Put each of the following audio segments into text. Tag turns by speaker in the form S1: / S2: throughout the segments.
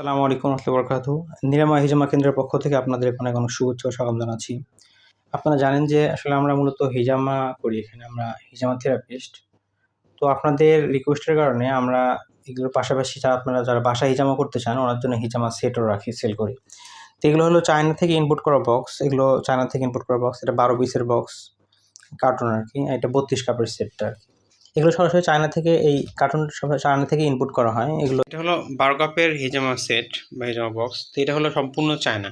S1: আসসালামু আলাইকুম রহমতুল্লাহি বরকাত নিরাময় হিজামা কেন্দ্রের পক্ষ থেকে আপনাদের অনেক অনেক শুভেচ্ছা ও স্বাগত জানাচ্ছি। আপনারা জানেন যে আসলে আমরা মূলত হিজামা করি এখানে, আমরা হিজামা থেরাপিস্ট। তো আপনাদের রিকোয়েস্টের কারণে আমরা এগুলোর পাশাপাশি যারা আপনারা যারা বাসা হিজামা করতে চান, ওনার জন্য হিজামা সেটও রাখি, সেল করি। তো এগুলো হলো চায়না থেকে ইনপুট করা বক্স এগুলো চায়না থেকে ইনপুট করা বক্স এটা বারো পিসের বক্স কার্টুন আর কি, এটা বত্রিশ কাপের সেটটা আর কি। এগুলো সরাসরি চায়না থেকে এই কার্টুন চায়না থেকে ইনপুট করা হয়। এগুলো
S2: এটা হলো বারো কাপের হিজামা সেট বা হিজামা বক্স তো এটা হলো সম্পূর্ণ চায়না।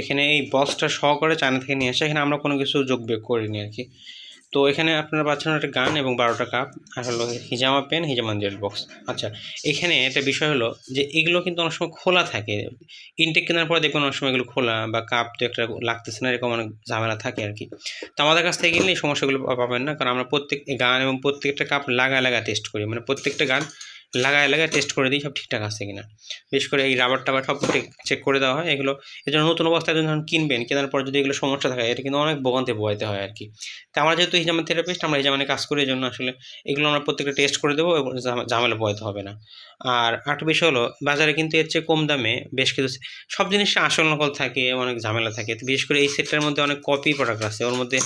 S2: এখানে এই বক্সটা সহকারে চায়না থেকে নিয়ে আসে। এখানে আমরা কোনো কিছু যোগ বিয়োগ করিনি আর কি। তো এখানে আপনারা পাচ্ছেন একটা গান এবং বারোটা কাপ, আর হলো হিজামা পেন, হিজামা জেল বক্স। আচ্ছা এখানে একটা বিষয় হলো যে এগুলো কিন্তু অনেক সময় খোলা থাকে। ইনটেক কেনার পরে দেখবেন অনেক সময় এগুলো খোলা বা কাপ তো একটা লাগতেছে না, এরকম অনেক ঝামেলা থাকে আর কি। তো আমাদের কাছ থেকে গেলে এই সমস্যাগুলো পাবেন না, কারণ আমরা প্রত্যেক গান এবং প্রত্যেকটা কাপ লাগা লাগা টেস্ট করি। মানে প্রত্যেকটা গান লাগায় লাগায় টেস্ট করে দিই সব ঠিকঠাক আছে কিনা। বিশেষ করে এই রাবার টাবার সব চেক করে দেওয়া হয়। এগুলো এই জন্য নতুন অবস্থায় যখন কিনবেন, কেনার পর যদি এগুলো সমস্যা থাকে, এটা কিন্তু অনেক ভোগান্তি পোয়াইতে হয় আর কি তো আমরা যেহেতু হিজামান থেরাপিস্ট আমরা হিজামানে কাজ করি, এই জন্য আসলে এগুলো আমরা প্রত্যেকটা টেস্ট করে দেবো এবং ঝামে- ঝামেলা পোয়াইতে হবে না। আর একটা বিষয় হলো, বাজারে কিন্তু এর চেয়ে কম দামে বেশ কিছু সব জিনিসটা আসল নকল থাকে, অনেক ঝামেলা থাকে। বিশেষ করে এই সেটটার মধ্যে অনেক কপি প্রোডাক্ট আছে। ওর মধ্যে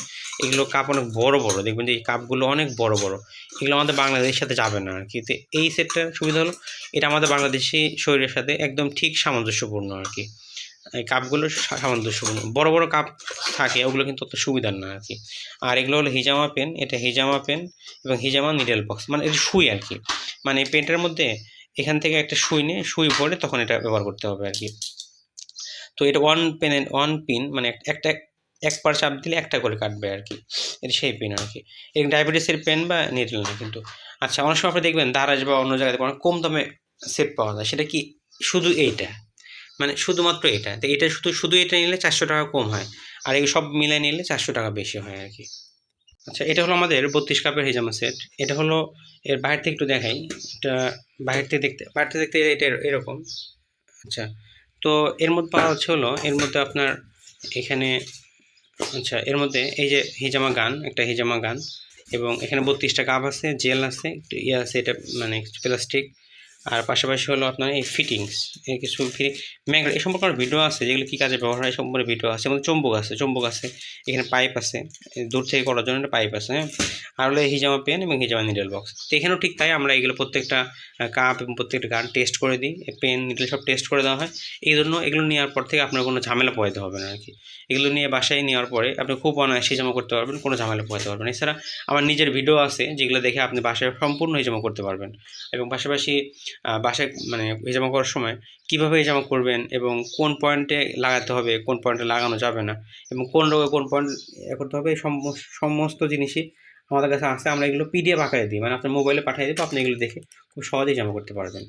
S2: এগুলো কাপ অনেক বড় বড়। দেখবেন যে এই কাপগুলো অনেক বড় বড়। এগুলো আমাদের বাংলাদেশের সাথে যাবে না আর কি তো এই সেটটার সুবিধা হলো, এটা আমাদের বাংলাদেশি শরীরের সাথে একদম ঠিক সামঞ্জস্যপূর্ণ আর কি এই কাপগুলো সামঞ্জস্যপূর্ণ। বড় বড় কাপ থাকে, ওগুলো কিন্তু অত সুবিধার না আর কি আর এগুলো হলো হিজামা পেন এটা হিজামা পেন এবং হিজামা নিডেল বক্স মানে এটা সুই আর কি মানে পেনটার মধ্যে এখান থেকে একটা সুই নিয়ে শুই ভরে তখন এটা ব্যবহার করতে হবে আর কি তো এটা ওয়ান পেন ওয়ান পিন মানে এক- একটা এক পার চাপ দিলে একটা করে কাটবে আর কি। এটা সেই পেন আর কি। এই ডায়াবেটিসের পেন বা নিডল না কিন্তু। আচ্ছা অনেক সময় আপনি দেখবেন দারাজ বা অন্য জায়গায় অনেক কম দামে সেট পাওয়া যায়। সেটা কি শুধু এইটা? মানে শুধুমাত্র এটা। তো এটা শুধু শুধু এটা নিলে চারশো টাকা কম হয়। আর এই সব মিলাই নিলে চারশো টাকা বেশি হয় আর কি। আচ্ছা এটা হলো আমাদের বত্রিশ কাপের হিজামা সেট এটা হলো, এর বাইরে থেকে একটু দেখাই। এটা বাইরে থেকে দেখতে, বাইরে থেকে দেখতে এটা এরকম। আচ্ছা তো এর মধ্যে পাওয়া হচ্ছে হলো, এর মধ্যে আপনার এখানে আচ্ছা এর মধ্যে এই যে হিজামা গান, একটা হিজামা গান এবং এখানে বত্রিশটা কাপ আছে, জেল আছে ইয়ে আছে, এটা মানে প্লাস্টিক আর পাশাপাশি হলো আপনার এই ফিটিংস এই কিছু ফিটিং ম্যাগনেট, এই সম্পর্কে ভিডিও আছে, যেগুলো কী কাজে ব্যবহার হয় সম্পর্কে ভিডিও আছে এবং চম্বুক আছে চম্বুক আছে, এখানে পাইপ আছে দূর থেকে করার জন্য একটা পাইপ আছে হ্যাঁ? আর হলো হিজামা পেন এবং হিজামা নিডেল বক্স তো এখানেও ঠিক তাই আমরা এগুলো প্রত্যেকটা কাপ এবং প্রত্যেকটা গান টেস্ট করে দিই পেন নিডল সব টেস্ট করে দেওয়া হয়, এই জন্য এগুলো নেওয়ার পর থেকে আপনার কোনো ঝামেলা পোয়াতে হবে না আর কি এগুলো নিয়ে বাসায় নেওয়ার পরে আপনি খুব অনায়াসে জমা করতে পারবেন, কোনো ঝামেলা পোহাতে পারবেন এছাড়া আমার নিজের ভিডিও আছে, যেগুলো দেখে আপনি বাসায় সম্পূর্ণ হিজামা করতে পারবেন। এবং পাশাপাশি বাসায় মানে জামা করার সময় কীভাবে জামা করবেন এবং কোন পয়েন্টে লাগাতে হবে, কোন পয়েন্টে লাগানো যাবে না এবং কোন রোগে কোন পয়েন্ট এ করতে হবে সমস্ত জিনিসই আমাদের কাছে আছে। আমরা এগুলো পিডিএফ আকারে দিই মানে আপনার মোবাইলে পাঠিয়ে দেবো আপনি এগুলো দেখে খুব সহজেই জামা করতে পারবেন।